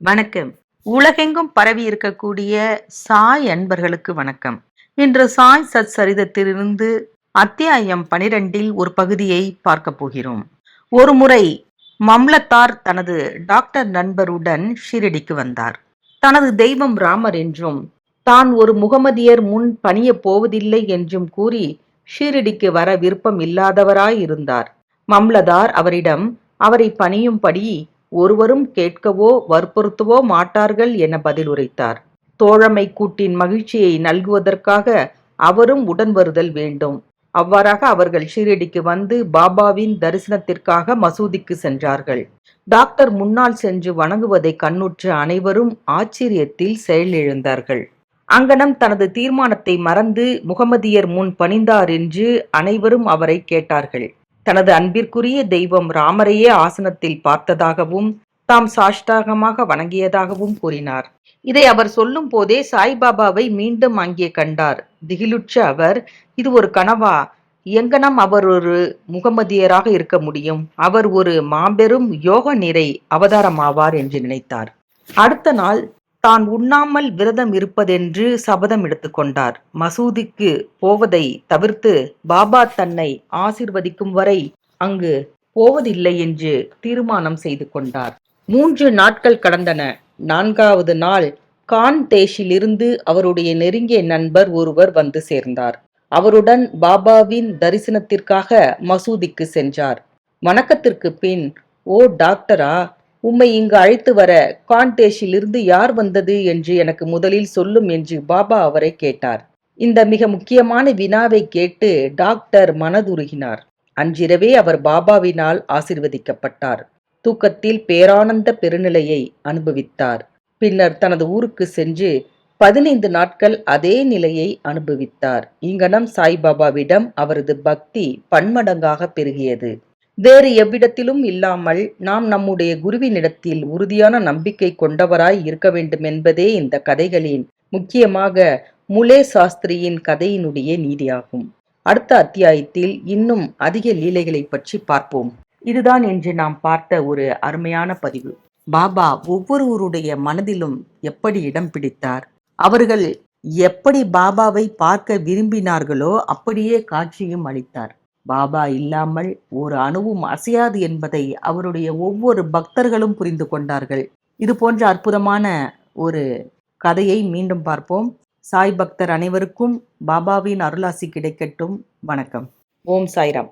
வணக்கம். உலகெங்கும் பரவி இருக்கக்கூடிய சாய் அன்பர்களுக்கு வணக்கம். இன்று சாய் சத் சரிதத்திலிருந்து அத்தியாயம் பனிரெண்டில் ஒரு பகுதியை பார்க்க போகிறோம். ஒரு முறை மம்லத்தார் தனது டாக்டர் நண்பருடன் ஷீரடிக்கு வந்தார். தனது தெய்வம் ராமர் என்றும் தான் ஒரு முகமதியர் முன் பணிய போவதில்லை என்றும் கூறி ஷீரடிக்கு வர விருப்பம் இல்லாதவராய் இருந்தார். மம்லதார் அவரிடம் அவரை பணியும்படி ஒருவரும் கேட்கவோ வற்புறுத்தவோ மாட்டார்கள் என பதில் உரைத்தார் தோழமை கூட்டின் மகிழ்ச்சியை நல்குவதற்காக அவரும் உடன் வருதல் வேண்டும். அவ்வாறாக அவர்கள் ஷீரடிக்கு வந்து பாபாவின் தரிசனத்திற்காக மசூதிக்கு சென்றார்கள். டாக்டர் முன்னால் சென்று வணங்குவதை கண்ணுற்ற அனைவரும் ஆச்சரியத்தில் செயலிழந்தார்கள். அங்கனம் தனது தீர்மானத்தை மறந்து முகமதியர் முன் பணிந்தார் என்று அனைவரும் அவரை கேட்டார்கள். தனது அன்பிற்குரிய தெய்வம் ராமரையே ஆசனத்தில் பார்த்ததாகவும் தாம் சாஷ்டாகமாக வணங்கியதாகவும் கூறினார். இதை அவர் சொல்லும் போதே சாய்பாபாவை மீண்டும் அங்கே கண்டார். திகிலுற்ற அவர் இது ஒரு கனவா? எங்கனம் அவர் ஒரு முகமதியராக இருக்க முடியும்? அவர் ஒரு மாபெரும் யோக நிறை அவதாரமாவார் என்று நினைத்தார். அடுத்த நாள் தான் உண்ணாமல் விரதம் இருப்பதென்று சபதம் எடுத்துக்கொண்டார் மசூதிக்கு போவதை தவிர்த்து பாபா தன்னை ஆசிர்வதிக்கும் வரை அங்கு போவதில்லை என்று தீர்மானம் செய்து கொண்டார். மூன்று நாட்கள் கடந்தன. நான்காவது நாள் கான் தேஷிலிருந்து அவருடைய நெருங்கிய நண்பர் ஒருவர் வந்து சேர்ந்தார். அவருடன் பாபாவின் தரிசனத்திற்காக மசூதிக்கு சென்றார். வணக்கத்திற்கு பின் ஓ டாக்டரா உம்மை இங்கு அழைத்து வர கான்டேஷிலிருந்து யார் வந்தது என்று எனக்கு முதலில் சொல்லும் என்று பாபா அவரை கேட்டார். இந்த மிக முக்கியமான வினாவை கேட்டு டாக்டர் மனதுருகினார். அன்றிரவே அவர் பாபாவினால் ஆசிர்வதிக்கப்பட்டார். தூக்கத்தில் பேரானந்த பெருநிலையை அனுபவித்தார். பின்னர் தனது ஊருக்கு சென்று பதினைந்து நாட்கள் அதே நிலையை அனுபவித்தார். இங்கனம் சாய்பாபாவிடம் அவரது பக்தி பன்மடங்காக பெருகியது. வேறு எவ்விடத்திலும் இல்லாமல் நாம் நம்முடைய குருவினிடத்தில் உறுதியான நம்பிக்கை கொண்டவராய் இருக்க வேண்டும் என்பதே இந்த கதைகளின் முக்கியமாக முலே சாஸ்திரியின் கதையினுடைய நீதியாகும். அடுத்த அத்தியாயத்தில் இன்னும் அதிக லீலைகளை பற்றி பார்ப்போம். இதுதான் இன்று நாம் பார்த்த ஒரு அருமையான பதிவு. பாபா ஒவ்வொருவருடைய மனதிலும் எப்படி இடம் பிடித்தார்? அவர்கள் எப்படி பாபாவை பார்க்க விரும்பினார்களோ அப்படியே காட்சியும் அளித்தார். பாபா இல்லாமல் ஒரு அணுவும் அசையாது என்பதை அவருடைய ஒவ்வொரு பக்தர்களும் புரிந்து கொண்டார்கள். இது போன்ற அற்புதமான ஒரு கதையை மீண்டும் பார்ப்போம். சாய் பக்தர் அனைவருக்கும் பாபாவின் அருளாசி கிடைக்கட்டும். வணக்கம். ஓம் சாய்ராம்.